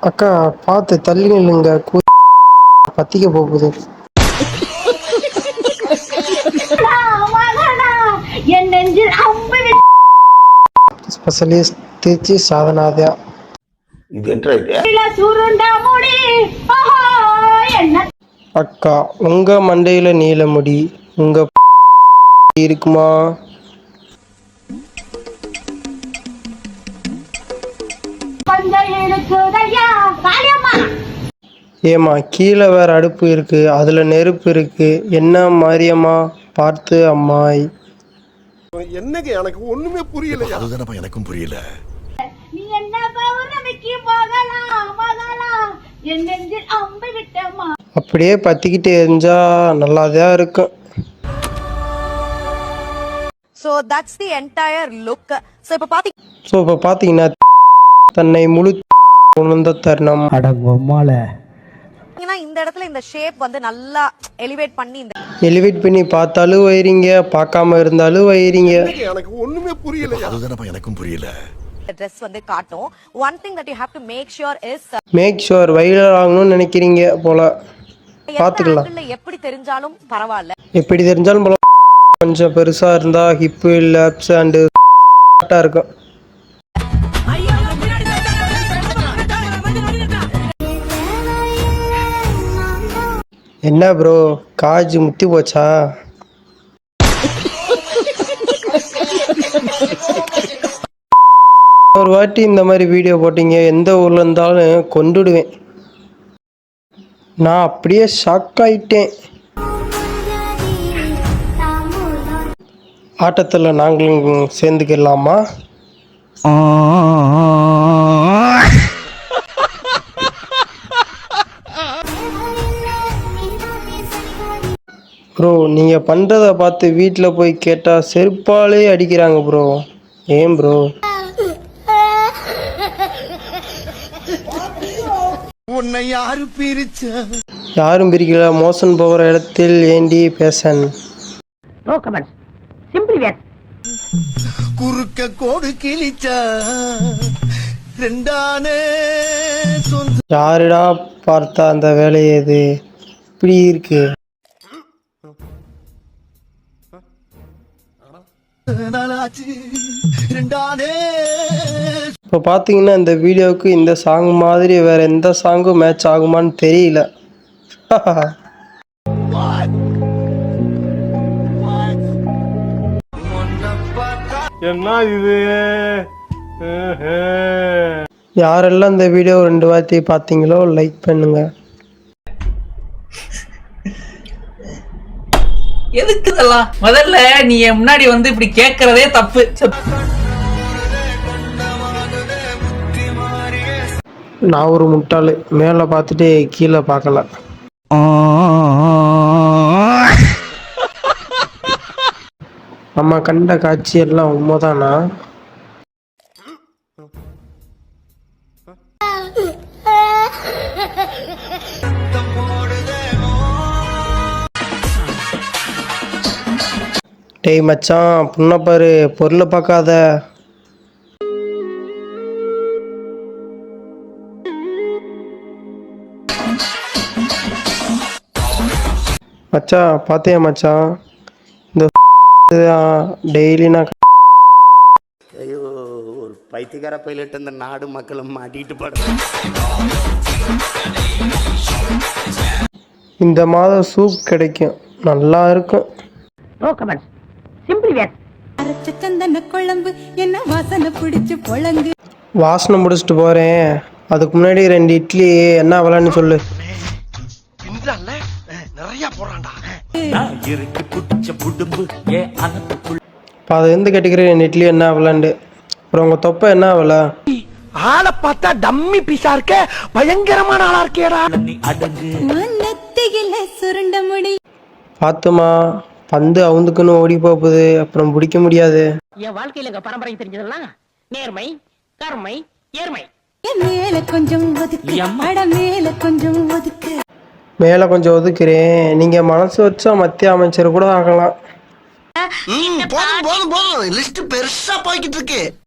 அக்கா பார்த்து தள்ளி நில்லுங்க. பத்திக்க போகுது. ஸ்பெஷலிஸ்ட் திருச்சி சாதனாதயா இது என்ன அக்கா உங்க மண்டையில நீல முடி. உங்க இருக்குமா? பஞ்சம் இருக்குதையா காளியம்மா ஏமா கீழே வேற அடுப்பு இருக்கு அதுல நெருப்பு இருக்கு. என்ன மாரியம்மா? பார்த்து அம்மாய். என்னங்க எனக்கு ஒண்ணுமே புரியல அதுதானப்பா எனக்கும் புரியல. நீ என்ன பௌர்ணமிக்கு மகளா மகளா என் நெஞ்சில் அம்பு விட்டம்மா அப்படியே பத்திக்கிட்டு எரிஞ்சா நல்லாதான் இருக்கும். So that's the entire look so இப்போ ஸோ இப்போ பார்த்தீங்கன்னா தன்னை முழு உணர்ந்த தருணம். பார்த்தீங்கன்னா இந்த இடத்துல இந்த ஷேப் வந்து நல்லா எலிவேட் பண்ணி இந்த எலிவேட் பண்ணி பார்த்தாலும் வயிறீங்க பார்க்காம இருந்தாலும் வயிறீங்க. எனக்கு ஒண்ணுமே புரியல அதுதானப்பா எனக்கும் புரியல. ட்ரெஸ் வந்து காட்டும். One thing that you have to make sure is make sure வயிறு ஆகணும்னு நினைக்கிறீங்க போல. பார்த்துக்கலாம். ஆங்கிள் எப்படி தெரிஞ்சாலும் பரவாயில்ல. எப்படி தெரிஞ்சாலும் போல கொஞ்சம் பெருசா இருந்தா ஹிப்பு லேப்ஸ் அண்டு இருக்கும். என்ன ப்ரோ காஜ் முத்தி போச்சா? ஒரு வாட்டி இந்த மாதிரி வீடியோ போட்டீங்க எந்த ஊரில் இருந்தாலும் கொண்டுடுவேன் நான் அப்படியே ஷாக் ஆயிட்டேன். ஆட்டத்தில் நாங்களும் சேர்ந்துக்கலாமா? நீங்கள் பண்ணுறதை பார்த்து வீட்டில் போய் கேட்டால் செருப்பாலே அடிக்கிறாங்க ப்ரோ ஏன் ப்ரோ உன்னை யாரு பிரிச்ச? யாரும் பிரிக்கல. மோசன் போகிற இடத்தில் ஏண்டி பேசன்? குறுக்க கோடு கிழிச்ச? ரெண்டானே சொந்த யாருடா பார்த்தா அந்த வேலையை இது? இப்படி இருக்கு. இப்போ பார்த்தீங்கன்னா இந்த வீடியோவுக்கு இந்த சாங் மாதிரி வேற எந்த சாங்கும் மேட்ச் ஆகுமான்னு தெரியல. என்ன இது? யாரெல்லாம் இந்த வீடியோ ரெண்டு வார்த்தை பார்த்தீங்களோ லைக் பண்ணுங்க. எதுக்கு இதெல்லாம்? முதல்ல நீ என் முன்னாடி வந்து இப்படி கேக்குறதே தப்பு. நான் ஒரு முட்டாளு. மேலே பார்த்துட்டு கீழே பார்க்கல. நம்ம கண்ட காட்சி எல்லாம் உண்மைதானா? டேய் மச்சான் புண்ண பாரு பொருளை பார்க்காத. மச்சான் பார்த்தியா மச்சான்? இந்த டெய்லி நான் ஐயோ ஒரு பைத்தியக்கார பைலட் இந்த நாடு மக்களும் மாட்டிட்டு படுறேன் இந்த மாதம் சூப் கிடைக்கும். நல்லா இருக்கும். அரைச்ச சந்தன குழம்பு என்ன வாசனை பிடிச்சு பொழங்கு? வாசனை முடிச்சுட்டு போகிறேன் அதுக்கு முன்னாடி ரெண்டு இட்லி என்ன விளான்னு சொல்லு. நிறைய போறான்டா இப்போ அதை எந்த கேட்டுக்கிறேன் ரெண்டு இட்லி என்ன விளாண்டு அப்புறம் உங்கள் தொப்பை என்ன விலை ஆளை பார்த்தா டம்மி பீஸா இருக்க. பயங்கரமான ஆளா இருக்கேடா மன்னத்தியில சுருண்ட முடி. பார்த்துமா பந்து அவுந்துக்குன்னு ஓடி போகுது. அப்புறம் பிடிக்க முடியாது. என் வாழ்க்கையில எங்க பரம்பரை தெரிஞ்சதெல்லாம் நேர்மை கருமை ஏர்மை மேல கொஞ்சம் ஒதுக்கு. மேல கொஞ்சம் ஒதுக்கு. மேலே கொஞ்சம் ஒதுக்குறேன். நீங்கள் மனசு வச்சா மத்திய அமைச்சர் கூட ஆகலாம். போதும் போதும் போதும். லிஸ்ட் பெருசா போய்கிட்டு இருக்கு.